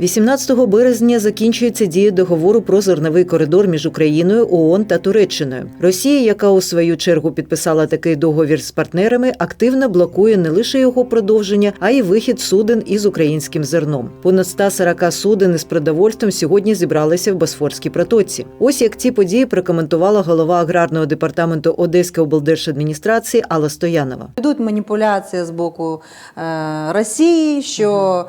18 березня закінчується дія договору про зерновий коридор між Україною, ООН та Туреччиною. Росія, яка у свою чергу підписала такий договір з партнерами, активно блокує не лише його продовження, а й вихід суден із українським зерном. Понад 140 суден із продовольством сьогодні зібралися в Босфорській протоці. Ось як ці події прокоментувала голова аграрного департаменту Одеської облдержадміністрації Алла Стоянова. Йдуть маніпуляції з боку е, Росії, що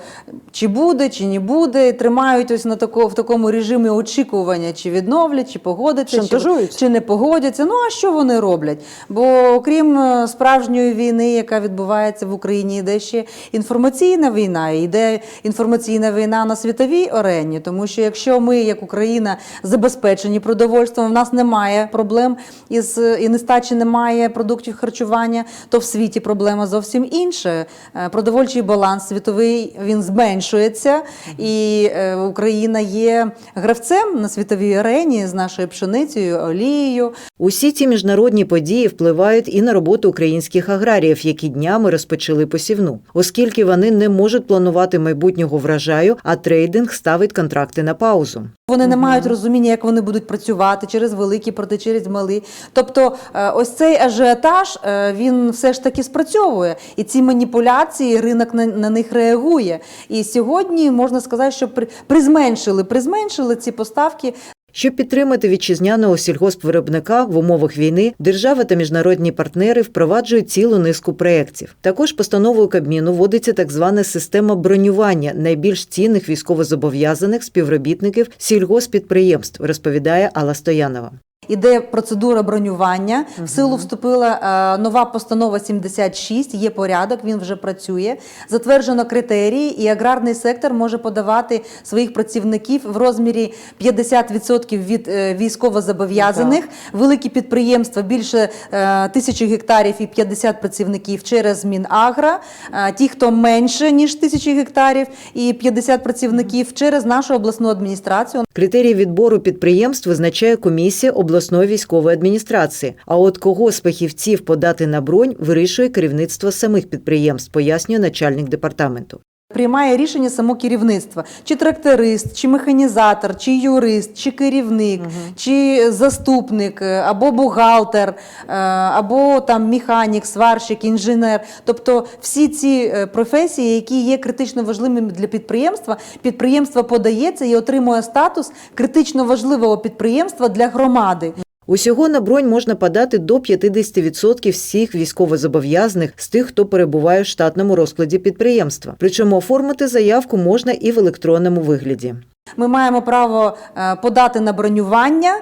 чи буде, чи не буде. Тримають ось на тако, в такому режимі очікування, чи відновлять, чи погодяться, чи, чи не погодяться. Ну а що вони роблять? Бо окрім е, справжньої війни, яка відбувається в Україні, йде ще інформаційна війна, йде інформаційна війна на світовій арені. Тому що якщо ми, як Україна, забезпечені продовольством, в нас немає проблем із і нестачі немає продуктів харчування, то в світі проблема зовсім інша. Е, Продовольчий баланс світовий він зменшується, і е, Україна є гравцем на світовій арені з нашою пшеницею, олією. Усі ці міжнародні події впливають і на роботу українських аграріїв, які днями розпочали посівну, оскільки вони не можуть планувати майбутнього врожаю, а трейдинг ставить контракти на паузу. Вони не мають розуміння, як вони будуть працювати через великі проти через малі. Тобто, е, ось цей ажіотаж е, він все ж таки спрацьовує, і ці маніпуляції ринок на, на них реагує. І сьогодні можна сказати, що при, призменшили, призменшили ці поставки. Щоб підтримати вітчизняного сільгоспвиробника в умовах війни, держава та міжнародні партнери впроваджують цілу низку проєктів. Також постановою Кабміну вводиться так звана система бронювання найбільш цінних військовозобов'язаних співробітників сільгоспідприємств, розповідає Алла Стоянова. Іде процедура бронювання. В силу вступила е, нова постанова 76, Є порядок, він вже працює. Затверджено критерії, і аграрний сектор може подавати своїх працівників в розмірі 50% від е, військовозобов'язаних. Великі підприємства більше е, тисячі гектарів і 50 працівників через Мінагра. Е, Ті, хто менше ніж тисячі гектарів і 50 працівників через нашу обласну адміністрацію. Критерії відбору підприємств визначає комісія обласної військової адміністрації. А от кого з фахівців подати на бронь вирішує керівництво самих підприємств, пояснює начальник департаменту. Приймає рішення само керівництво, чи тракторист, чи механізатор, чи юрист, чи керівник, чи заступник, е, або бухгалтер, е, або там механік, сварщик, інженер. Тобто всі ці е, професії, які є критично важливими для підприємства, підприємство подається і отримує статус критично важливого підприємства для громади. Усього на бронь можна подати до 50% всіх військовозобов'язаних з тих, хто перебуває в штатному розкладі підприємства. Причому оформити заявку можна і в електронному вигляді. Ми маємо право е, подати на бронювання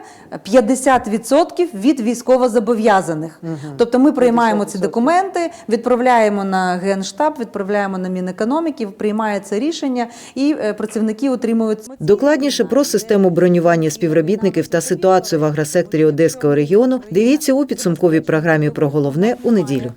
50% від військовозобов'язаних. Тобто ми приймаємо ці документи, відправляємо на Генштаб, відправляємо на Мінекономіки, приймається рішення, і е, працівники отримують Докладніше про систему бронювання співробітників та ситуацію в агросекторі Одеського регіону дивіться у підсумковій програмі про головне у неділю.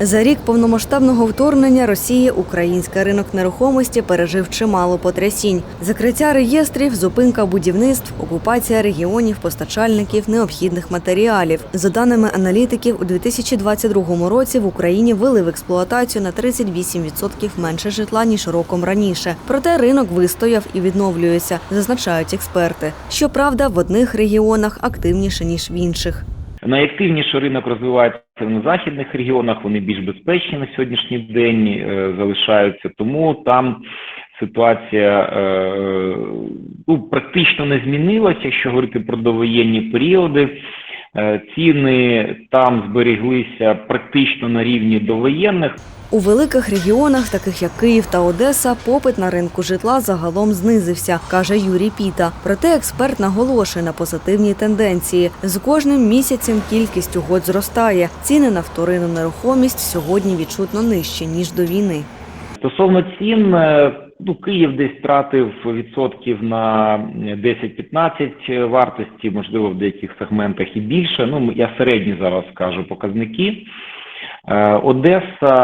За рік повномасштабного вторгнення Росії український ринок нерухомості пережив чимало потрясінь: закриття реєстрів, зупинка будівництв, окупація регіонів, постачальників необхідних матеріалів. За даними аналітиків, у 2022 році в Україні ввели в експлуатацію на 38% менше житла ніж роком раніше. Проте ринок вистояв і відновлюється, зазначають експерти. Щоправда, в одних регіонах активніше ніж в інших. Найактивніше ринок розвивається на західних регіонах, вони більш безпечні на сьогоднішній день е, залишаються. Тому там ситуація е, ну, практично не змінилася, якщо говорити про довоєнні періоди. Е, ціни там зберіглися практично на рівні довоєнних. У великих регіонах, таких як Київ та Одеса, попит на ринку житла загалом знизився, каже Юрій Піта. Проте експерт наголошує на позитивній тенденції. З кожним місяцем кількість угод зростає. Ціни на вторинну нерухомість сьогодні відчутно нижчі ніж до війни. Стосовно цін, е, ну Київ десь втратив відсотків на 10-15 вартості, можливо, в деяких сегментах і більше. Ну я середні зараз скажу показники. Е, Одеса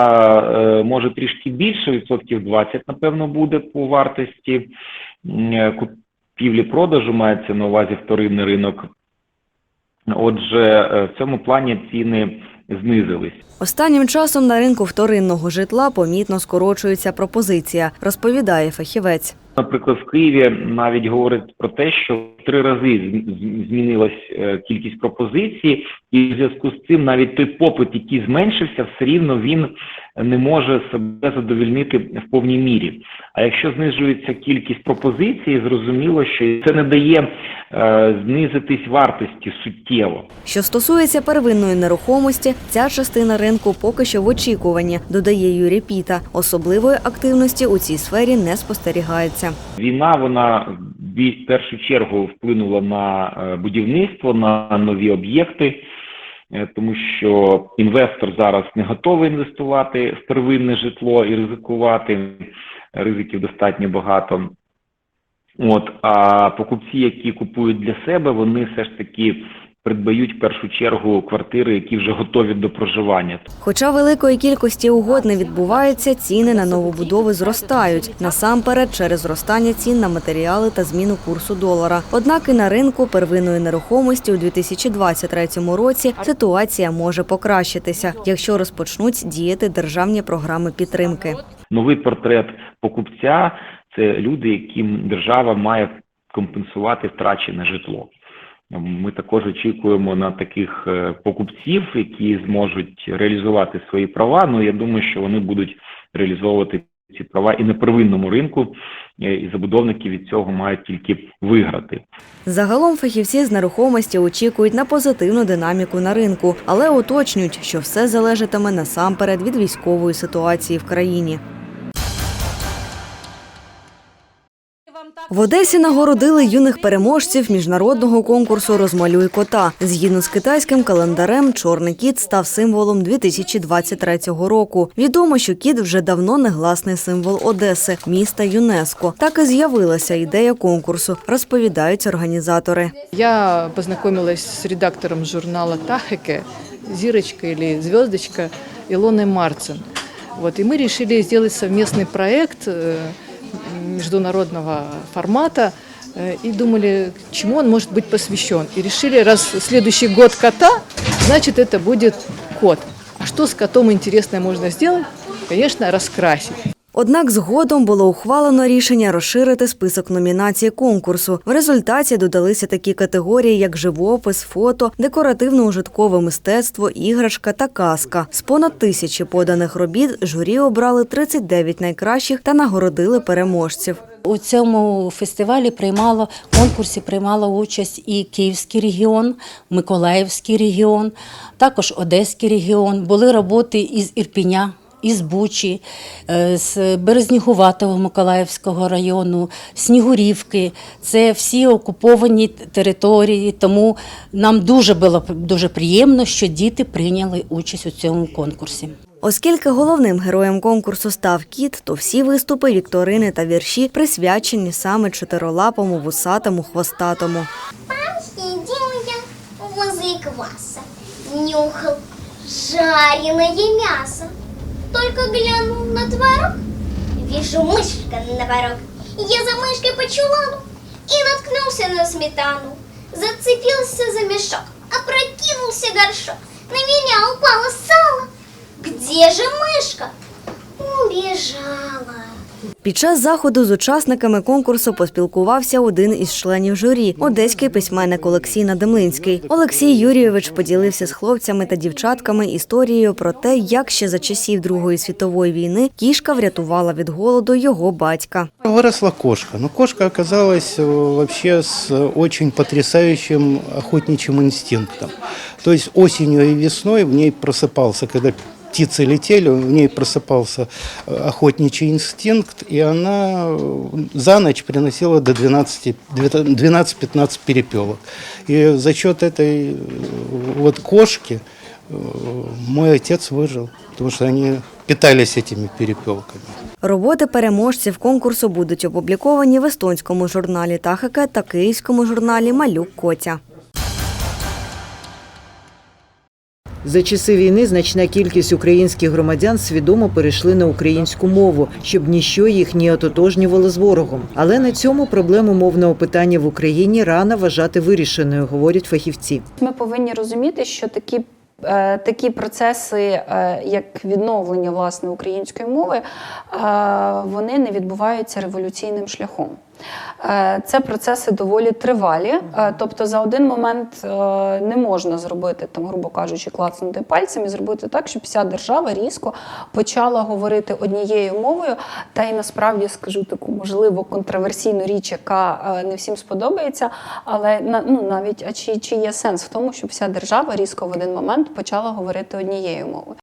е, може трішки більше, відсотків 20, напевно, буде по вартості купівлі-продажу, мається на увазі вторинний ринок. Отже, е, в цьому плані ціни знизились. Останнім часом на ринку вторинного житла помітно скорочується пропозиція, розповідає фахівець. Наприклад, в Києві навіть говорить про те, що в три рази змінилась е, кількість пропозицій, і в зв'язку з цим навіть той попит, який зменшився, все рівно він не може себе задовільнити в повній мірі. А якщо знижується кількість пропозицій, зрозуміло, що це не дає е, знизитись вартості суттєво. Що стосується первинної нерухомості, ця частина ринку поки що в очікуванні, додає Юрій Піта. Особливої активності у цій сфері не спостерігається. Війна вона в першу чергу вплинула на е, будівництво, на нові об'єкти, тому що інвестор зараз не готовий інвестувати в первинне житло і ризикувати. Ризиків достатньо багато. От а покупці, які купують для себе, вони все ж таки придбають в першу чергу квартири, які вже готові до проживання. Хоча великої кількості угод не відбувається, ціни на новобудови зростають насамперед через зростання цін на матеріали та зміну курсу долара. Однак і на ринку первинної нерухомості у 2023 році ситуація може покращитися, якщо розпочнуть діяти державні програми підтримки. Новий портрет покупця це люди, яким держава має компенсувати втрачене житло. Ми також очікуємо на таких е, покупців, які зможуть реалізувати свої права. Ну я думаю, що вони будуть реалізовувати ці права і на первинному ринку, е, і забудовники від цього мають тільки виграти. Загалом фахівці з нерухомості очікують на позитивну динаміку на ринку, але уточнюють, що все залежатиме насамперед від військової ситуації в країні. В Одесі нагородили юних переможців міжнародного конкурсу Розмалюй кота. Згідно з китайським календарем, чорний кіт став символом 2023 року. Відомо, що кіт вже давно негласний символ Одеси, міста ЮНЕСКО. Так і з'явилася ідея конкурсу, розповідають організатори. Я познакомилась с редактором журнала «Тахеке», Зирочка или Звездочка Илоной Марцин. Вот, и мы решили сделать совместный проект э, международного формата э, и думали, чему он может быть посвящен. И решили, раз следующий год кота, значит это будет кот. А что с котом интересное можно сделать? Конечно, раскрасить. Однак згодом було ухвалено рішення розширити список номінацій конкурсу. В результаті додалися такі категорії, як живопис, фото, декоративно-ужиткове мистецтво, іграшка та казка. З понад тисячі поданих робіт журі обрали 39 найкращих та нагородили переможців. У цьому фестивалі приймало конкурсі приймало участь і Київський регіон, Миколаївський регіон, також Одеський регіон. Були роботи із Ірпіня. Із Бучі, е, з Березнігуватого Миколаївського району, Снігурівки. Це всі окуповані території. Тому нам дуже було дуже приємно, що діти прийняли участь у цьому конкурсі. Оскільки головним героєм конкурсу став кіт, то всі виступи, вікторини та вірші присвячені саме чотирилапому, вусатому, хвостатому. Возле кваса, нюхал жареное мясо. Только глянул на творог, вижу мышка на порог. Я за мышкой по чулану и наткнулся на сметану. Зацепился за мешок, опрокинулся горшок. На меня упало сало. Где же мышка? Убежала. Під час заходу з учасниками конкурсу поспілкувався один із членів журі одеський письменник Олексій Надемлинський. Олексій Юрійович поділився з хлопцями та дівчатками історією про те, як ще за часів Другої світової війни кішка врятувала від голоду його батька. Выросла кошка, но кошка оказалась э, вообще с очень потрясающим охотничьим инстинктом. То есть осенью и весной в ней просыпался, когда птицы летели, в ней просыпался э, охотничий инстинкт, и она э, за ночь приносила до 12 12-15 перепелок. И за счет этой э, вот кошки э, мой отец выжил, потому что они питались этими перепелками. Роботи переможців конкурсу будуть опубліковані в естонському журналі Тахеке та київському журналі Малюк Котя. За часи війни значна кількість українських громадян свідомо перейшли на українську мову, щоб ніщо їх не ототожнювало з ворогом. Але на цьому проблему мовного питання в Україні рано вважати вирішеною, говорять фахівці. Ми повинні розуміти, що такі Е, Такі процеси, е, як відновлення власне української мови, е, вони не відбуваються революційним шляхом. Е, Це процеси доволі тривалі. е, Тобто за один момент е, не можна зробити, там, грубо кажучи, клацнути пальцем і зробити так, щоб вся держава різко почала говорити однією мовою. Та й насправді скажу таку можливо контроверсійну річ, яка не всім сподобається. Але ну, навіть а чи, чи є сенс в тому, щоб вся держава різко в один момент почала говорити однією мовою?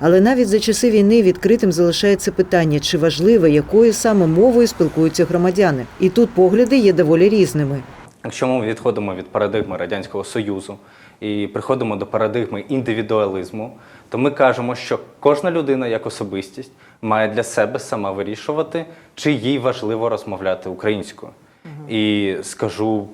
Але навіть за часи війни відкритим залишається питання, чи важливо, якою саме мовою спілкуються громадяни. І тут погляди є доволі різними. Якщо ми відходимо від парадигми Радянського Союзу і приходимо до парадигми індивідуалізму, то ми кажемо, що кожна людина як особистість має для себе сама вирішувати, чи їй важливо розмовляти українською. І скажу,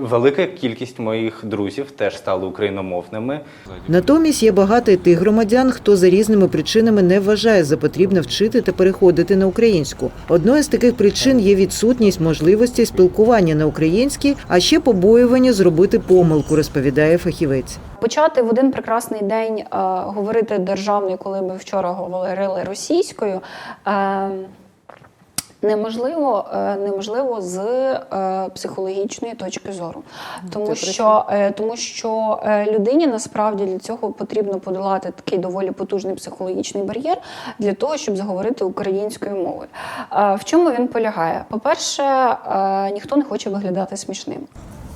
велика кількість моїх друзів теж стали україномовними. Натомість є багато і тих громадян, хто за різними причинами не вважає за потрібне вчити та переходити на українську. Одною з таких причин є відсутність можливості спілкування на українській, а ще побоювання зробити помилку, розповідає фахівець. Почати в один прекрасний день е, говорити державною, коли ми вчора говорили російською. Неможливо, е, неможливо з е, психологічної точки зору, тому що, е, тому що людині насправді для цього потрібно подолати такий доволі потужний психологічний бар'єр для того, щоб заговорити українською мовою. В чому він полягає? По-перше, е, ніхто не хоче виглядати смішним.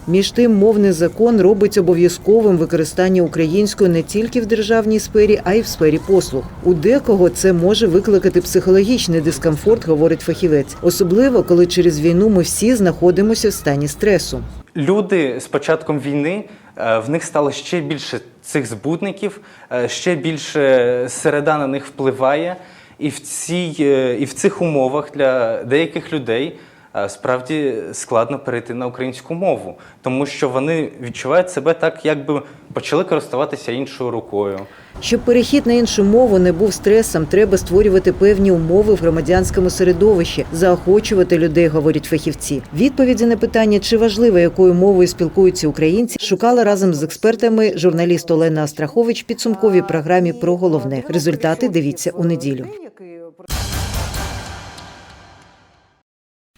Між тим, мовний закон робить обов'язковим використання української не тільки в державній сфері, а й в сфері послуг. У декого це може викликати психологічний дискомфорт, говорить фахівець, особливо коли через війну ми всі знаходимося в стані стресу. Люди з початком війни е, в них стало ще більше цих збудників, е, ще більше середа на них впливає. І в, цій, е, і в цих умовах для деяких людей справді складно перейти на українську мову, тому що вони відчувають себе так, якби почали користуватися іншою рукою. Щоб перехід на іншу мову не був стресом, треба створювати певні умови в громадянському середовищі, заохочувати людей, говорять фахівці. Відповіді на питання, чи важливо, якою мовою спілкуються українці, шукала разом з експертами журналіст Олена Астрахович в підсумковій програмі про головне. Результати дивіться у неділю.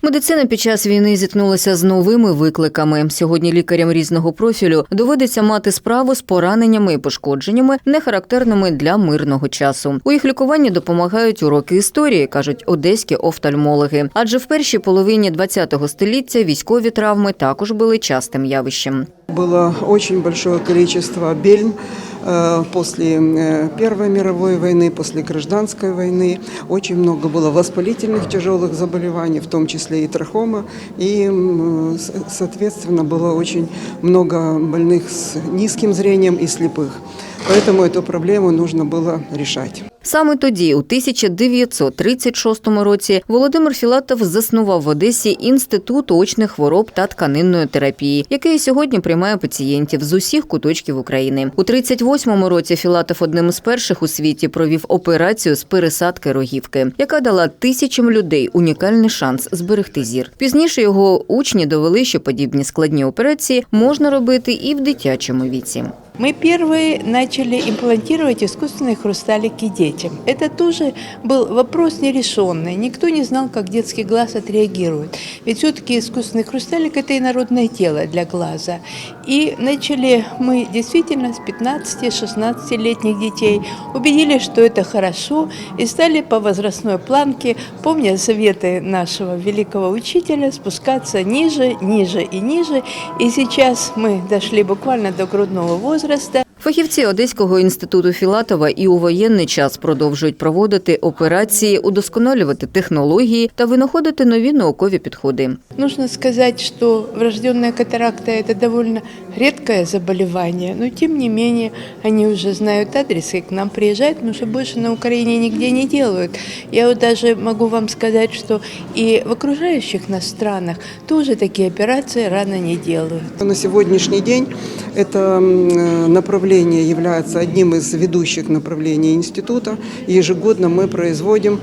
Медицина під час війни зіткнулася з новими викликами. Сьогодні лікарям різного профілю доведеться мати справу з пораненнями і пошкодженнями, не характерними для мирного часу. У їх лікуванні допомагають уроки історії, кажуть одеські офтальмологи. Адже в першій половині ХХ століття військові травми також були частим явищем. Было очень большое количество бельм э, после э, Первой мировой войны, после гражданской войны. Очень много было воспалительных тяжелых заболеваний, в том числе и трахома. И, м, с- соответственно, было очень много больных с низким зрением и слепых. Поэтому эту проблему нужно было решать. Саме тоді, у 1936 році, Володимир Філатов заснував в Одесі інститут очних хвороб та тканинної терапії, який сьогодні приймає пацієнтів з усіх куточків України. У 38-му році Філатов одним із перших у світі провів операцію з пересадки рогівки, яка дала тисячам людей унікальний шанс зберегти зір. Пізніше його учні довели, що подібні складні операції можна робити і в дитячому віці. Мы первые начали имплантировать искусственные хрусталики детям. Это тоже был вопрос нерешенный. Никто не знал, как детский глаз отреагирует. Ведь все-таки искусственный хрусталик – это инородное тело для глаза. И начали мы действительно с 15-16-летних детей. Убедились, что это хорошо, и стали по возрастной планке, помня советы нашего великого учителя, спускаться ниже, ниже и ниже. И сейчас мы дошли буквально до грудного возраста. süresi de Фахівці Одеського інституту Філатова і у воєнний час продовжують проводити операції, удосконалювати технології та винаходити нові наукові підходи. Нужно сказать, что врожденная катаракта – это довольно редкое заболевание, но тем не менее они уже знают адрес и к нам приезжают, потому что больше на Украине нигде не делают. Я вот даже могу вам сказать, что и в окружающих нас странах тоже такие операции рано не делают. На сегодняшний день это м, э, направление является одним из ведущих направлений института. Ежегодно мы производим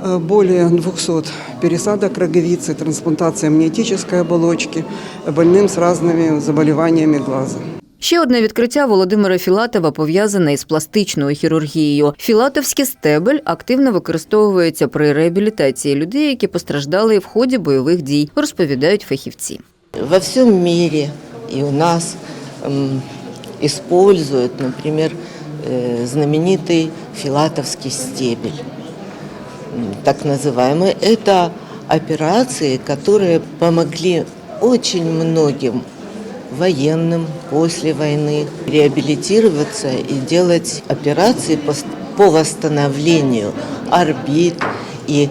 э, более 200 пересадок роговицы, трансплантация амниотической оболочки больным с разными заболеваниями глаза. Ще одне відкриття Володимира Філатова пов'язане із пластичною хірургією. Філатовський стебель активно використовується при реабілітації людей, які постраждали в ході бойових дій, розповідають фахівці. Во всем мире и у нас м, используют, например, э, знаменитый филатовский стебель, так называемый. Это операции, которые помогли очень многим военным после войны реабилитироваться и делать операции по, по восстановлению орбит и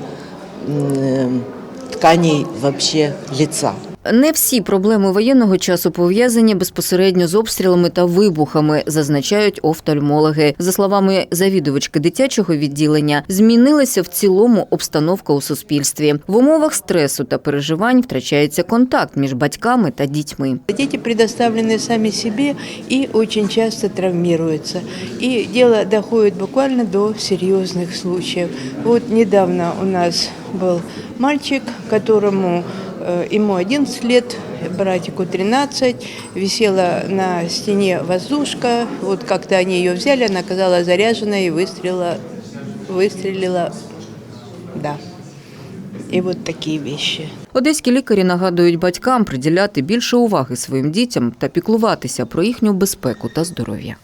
м, тканей вообще лица. Не всі проблеми воєнного часу пов'язані безпосередньо з обстрілами та вибухами, зазначають офтальмологи. За словами завідувачки дитячого відділення, змінилася в цілому обстановка у суспільстві. В умовах стресу та переживань втрачається контакт між батьками та дітьми. Дети предоставлены сами себе и очень часто травмируются. И дело доходит буквально до серьезных случаев. Вот недавно у нас был мальчик, которому э, ему 11 лет, братику 13, висела на стене воздушка. Вот как-то они ее взяли, она оказалась заряженной и выстрелила, выстрелила, да. И вот такие вещи. Одеські лікарі нагадують батькам приділяти більше уваги своїм дітям та піклуватися про їхню безпеку та здоров'я.